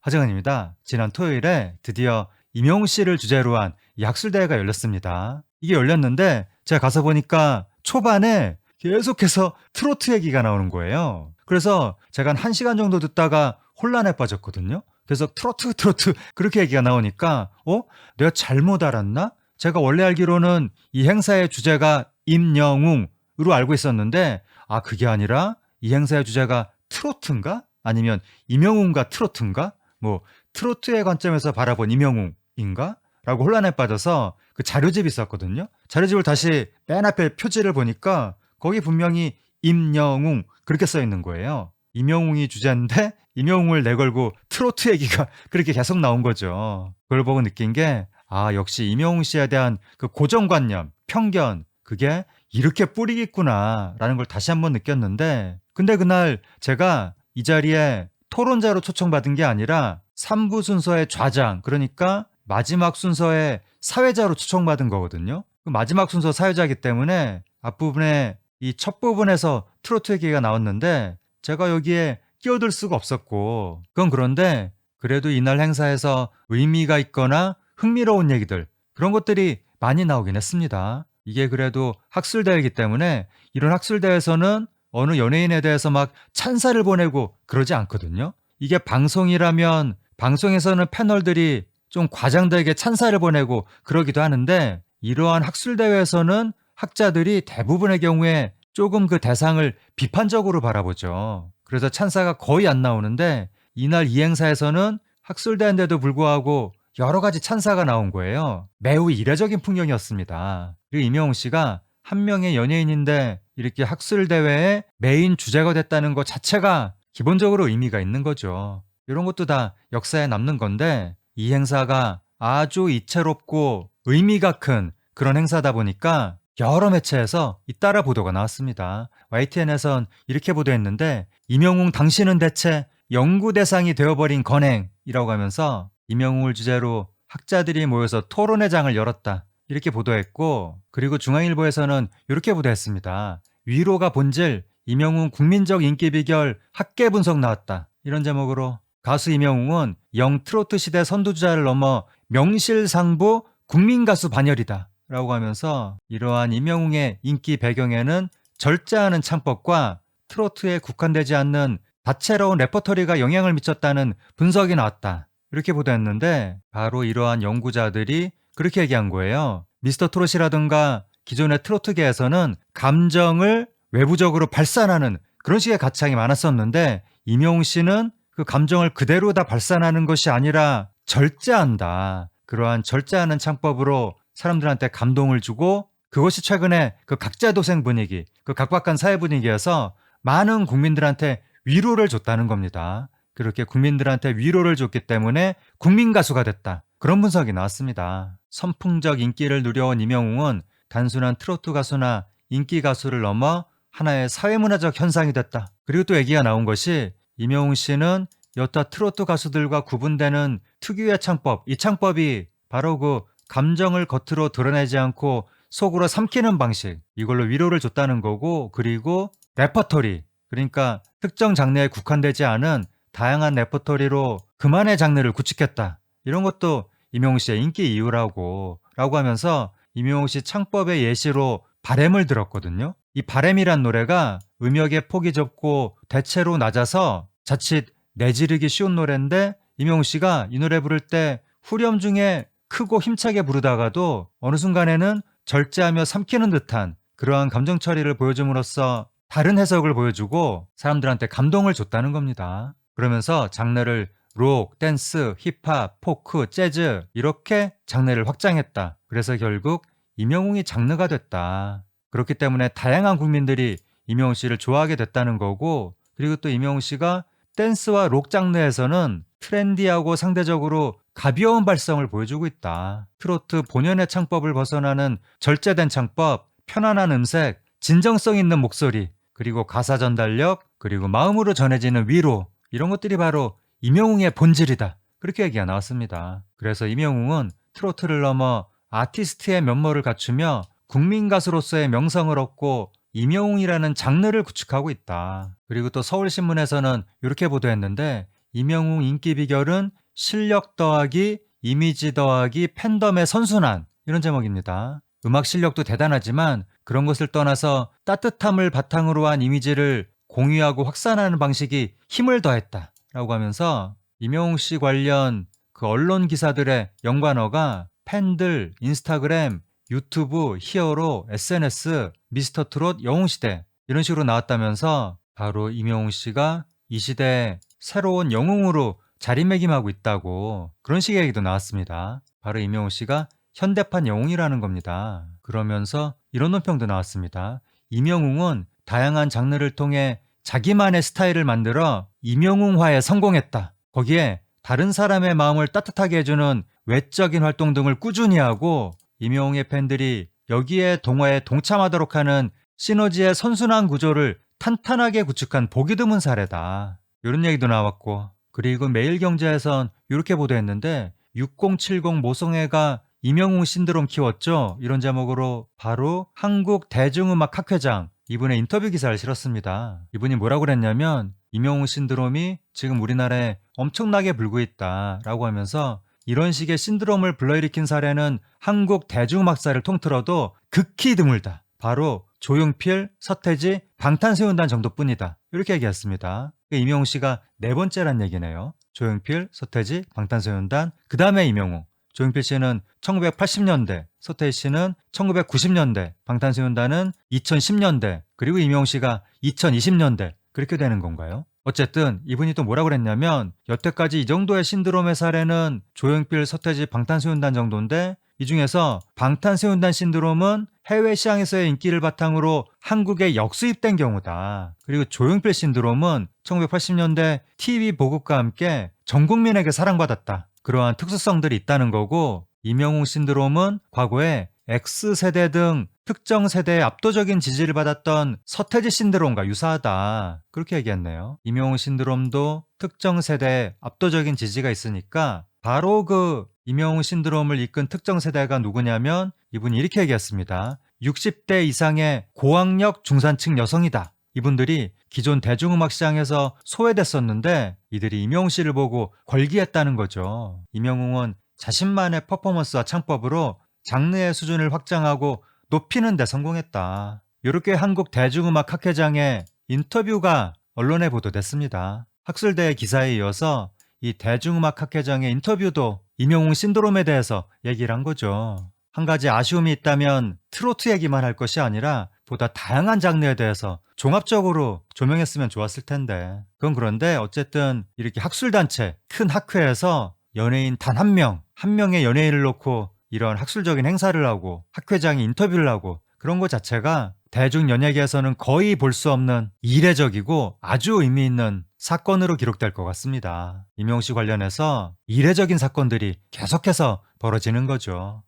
하정은입니다. 지난 토요일에 드디어 임영웅 씨를 주제로 한 약술대회가 열렸습니다. 이게 열렸는데 제가 가서 보니까 초반에 계속해서 트로트 얘기가 나오는 거예요. 그래서 제가 한 1시간 정도 듣다가 혼란에 빠졌거든요. 그래서 트로트 트로트 그렇게 얘기가 나오니까 어? 내가 잘못 알았나? 제가 원래 알기로는 이 행사의 주제가 임영웅으로 알고 있었는데 아 그게 아니라 이 행사의 주제가 트로트인가? 아니면 임영웅과 트로트인가? 뭐 트로트의 관점에서 바라본 임영웅인가? 라고 혼란에 빠져서 그 자료집이 있었거든요. 자료집을 다시 맨 앞에 표지를 보니까 거기 분명히 임영웅 그렇게 써 있는 거예요. 임영웅이 주제인데 임영웅을 내걸고 트로트 얘기가 그렇게 계속 나온 거죠. 그걸 보고 느낀 게 아, 역시 임영웅 씨에 대한 그 고정관념, 편견, 그게 이렇게 뿌리겠구나라는 걸 다시 한번 느꼈는데 근데 그날 제가 이 자리에 토론자로 초청받은 게 아니라 3부 순서의 좌장, 그러니까 마지막 순서의 사회자로 초청받은 거거든요. 그 마지막 순서 사회자이기 때문에 앞부분에 이 첫 부분에서 트로트 얘기가 나왔는데 제가 여기에 끼어들 수가 없었고 그건 그런데 그래도 이날 행사에서 의미가 있거나 흥미로운 얘기들 그런 것들이 많이 나오긴 했습니다. 이게 그래도 학술대회이기 때문에 이런 학술대회에서는 어느 연예인에 대해서 막 찬사를 보내고 그러지 않거든요. 이게 방송이라면 방송에서는 패널들이 좀 과장되게 찬사를 보내고 그러기도 하는데 이러한 학술대회에서는 학자들이 대부분의 경우에 조금 그 대상을 비판적으로 바라보죠. 그래서 찬사가 거의 안 나오는데 이날 이 행사에서는 학술대회인데도 불구하고 여러 가지 찬사가 나온 거예요. 매우 이례적인 풍경이었습니다. 그리고 임영웅 씨가 한 명의 연예인인데 이렇게 학술 대회의 메인 주제가 됐다는 것 자체가 기본적으로 의미가 있는 거죠. 이런 것도 다 역사에 남는 건데 이 행사가 아주 이채롭고 의미가 큰 그런 행사다 보니까 여러 매체에서 잇따라 보도가 나왔습니다. YTN에선 이렇게 보도했는데 임영웅 당신은 대체 연구 대상이 되어버린 건행이라고 하면서 임영웅을 주제로 학자들이 모여서 토론회장을 열었다. 이렇게 보도했고 그리고 중앙일보에서는 이렇게 보도했습니다. 위로가 본질 임영웅 국민적 인기 비결 학계 분석 나왔다. 이런 제목으로 가수 임영웅은 영 트로트 시대 선두주자를 넘어 명실상부 국민 가수 반열이다. 라고 하면서 이러한 임영웅의 인기 배경에는 절제하는 창법과 트로트에 국한되지 않는 다채로운 레퍼토리가 영향을 미쳤다는 분석이 나왔다. 이렇게 보도했는데 바로 이러한 연구자들이 그렇게 얘기한 거예요. 미스터 트롯이라든가 기존의 트로트계에서는 감정을 외부적으로 발산하는 그런 식의 가창이 많았었는데 임영웅 씨는 그 감정을 그대로 다 발산하는 것이 아니라 절제한다. 그러한 절제하는 창법으로 사람들한테 감동을 주고 그것이 최근에 그 각자 도생 분위기, 그 각박한 사회 분위기에서 많은 국민들한테 위로를 줬다는 겁니다. 그렇게 국민들한테 위로를 줬기 때문에 국민 가수가 됐다. 그런 분석이 나왔습니다. 선풍적 인기를 누려온 임영웅은 단순한 트로트 가수나 인기 가수를 넘어 하나의 사회문화적 현상이 됐다. 그리고 또 얘기가 나온 것이 임영웅 씨는 여타 트로트 가수들과 구분되는 특유의 창법, 이 창법이 바로 그 감정을 겉으로 드러내지 않고 속으로 삼키는 방식, 이걸로 위로를 줬다는 거고, 그리고 레퍼토리, 그러니까 특정 장르에 국한되지 않은 다양한 레퍼토리로 그만의 장르를 구축했다. 이런 것도 임영웅 씨의 인기 이유라고, 라고 하면서 임영웅 씨 창법의 예시로 바램을 들었거든요. 이 바램이란 노래가 음역의 폭이 좁고 대체로 낮아서 자칫 내지르기 쉬운 노래인데 임영웅 씨가 이 노래 부를 때 후렴 중에 크고 힘차게 부르다가도 어느 순간에는 절제하며 삼키는 듯한 그러한 감정 처리를 보여줌으로써 다른 해석을 보여주고 사람들한테 감동을 줬다는 겁니다. 그러면서 장르를 록, 댄스, 힙합, 포크, 재즈 이렇게 장르를 확장했다. 그래서 결국 임영웅이 장르가 됐다. 그렇기 때문에 다양한 국민들이 임영웅 씨를 좋아하게 됐다는 거고 그리고 또 임영웅 씨가 댄스와 록 장르에서는 트렌디하고 상대적으로 가벼운 발성을 보여주고 있다. 트로트 본연의 창법을 벗어나는 절제된 창법, 편안한 음색, 진정성 있는 목소리, 그리고 가사 전달력, 그리고 마음으로 전해지는 위로 이런 것들이 바로 임영웅의 본질이다. 그렇게 얘기가 나왔습니다. 그래서 임영웅은 트로트를 넘어 아티스트의 면모를 갖추며 국민 가수로서의 명성을 얻고 임영웅이라는 장르를 구축하고 있다. 그리고 또 서울신문에서는 이렇게 보도했는데 이명웅 인기 비결은 실력 더하기 이미지 더하기 팬덤의 선순환 이런 제목입니다. 음악 실력도 대단하지만 그런 것을 떠나서 따뜻함을 바탕으로 한 이미지를 공유하고 확산하는 방식이 힘을 더했다 라고 하면서 이명웅 씨 관련 그 언론 기사들의 연관어가 팬들, 인스타그램, 유튜브, 히어로, SNS, 미스터 트롯, 영웅시대 이런 식으로 나왔다면서 바로 이명웅 씨가 이 시대에 새로운 영웅으로 자리매김하고 있다고 그런 식의 얘기도 나왔습니다. 바로 이명웅 씨가 현대판 영웅이라는 겁니다. 그러면서 이런 논평도 나왔습니다. 이명웅은 다양한 장르를 통해 자기만의 스타일을 만들어 이명웅화에 성공했다. 거기에 다른 사람의 마음을 따뜻하게 해주는 외적인 활동 등을 꾸준히 하고 이명웅의 팬들이 여기에 동화에 동참하도록 하는 시너지의 선순환 구조를 탄탄하게 구축한 보기 드문 사례다. 이런 얘기도 나왔고 그리고 매일경제에선 이렇게 보도했는데 6070 모성애가 이명웅 신드롬 키웠죠. 이런 제목으로 바로 한국 대중음악 학회장 이분의 인터뷰 기사를 실었습니다. 이분이 뭐라고 그랬냐면 이명웅 신드롬이 지금 우리나라에 엄청나게 불고 있다라고 하면서 이런 식의 신드롬을 불러일으킨 사례는 한국 대중음악사를 통틀어도 극히 드물다. 바로 조용필, 서태지, 방탄소년단 정도뿐이다. 이렇게 얘기했습니다. 이명웅 씨가 네 번째란 얘기네요. 조용필, 서태지, 방탄소년단, 그 다음에 이명웅. 조용필 씨는 1980년대, 서태지 씨는 1990년대, 방탄소년단은 2010년대, 그리고 이명웅 씨가 2020년대 그렇게 되는 건가요? 어쨌든 이분이 또 뭐라 그랬냐면 여태까지 이 정도의 신드롬의 사례는 조용필, 서태지, 방탄소년단 정도인데 이 중에서 방탄소년단 신드롬은 해외 시장에서의 인기를 바탕으로 한국에 역수입된 경우다. 그리고 조용필 신드롬은 1980년대 TV 보급과 함께 전 국민에게 사랑받았다. 그러한 특수성들이 있다는 거고 이명웅 신드롬은 과거에 X세대 등 특정 세대의 압도적인 지지를 받았던 서태지 신드롬과 유사하다. 그렇게 얘기했네요. 이명웅 신드롬도 특정 세대에 압도적인 지지가 있으니까 바로 그 이명웅 신드롬을 이끈 특정 세대가 누구냐면 이분이 이렇게 얘기했습니다. 60대 이상의 고학력 중산층 여성이다. 이분들이 기존 대중음악 시장에서 소외됐었는데 이들이 이명웅 씨를 보고 걸기했다는 거죠. 이명웅은 자신만의 퍼포먼스와 창법으로 장르의 수준을 확장하고 높이는 데 성공했다. 이렇게 한국 대중음악 학회장의 인터뷰가 언론에 보도됐습니다. 학술대의 기사에 이어서 이 대중음악 학회장의 인터뷰도 이명웅 신드롬에 대해서 얘기를 한 거죠. 한 가지 아쉬움이 있다면 트로트 얘기만 할 것이 아니라 보다 다양한 장르에 대해서 종합적으로 조명했으면 좋았을 텐데. 그건 그런데 어쨌든 이렇게 학술단체, 큰 학회에서 연예인 단 한 명, 한 명의 연예인을 놓고 이런 학술적인 행사를 하고 학회장이 인터뷰를 하고 그런 것 자체가 대중 연예계에서는 거의 볼 수 없는 이례적이고 아주 의미 있는 사건으로 기록될 것 같습니다. 임용 씨 관련해서 이례적인 사건들이 계속해서 벌어지는 거죠.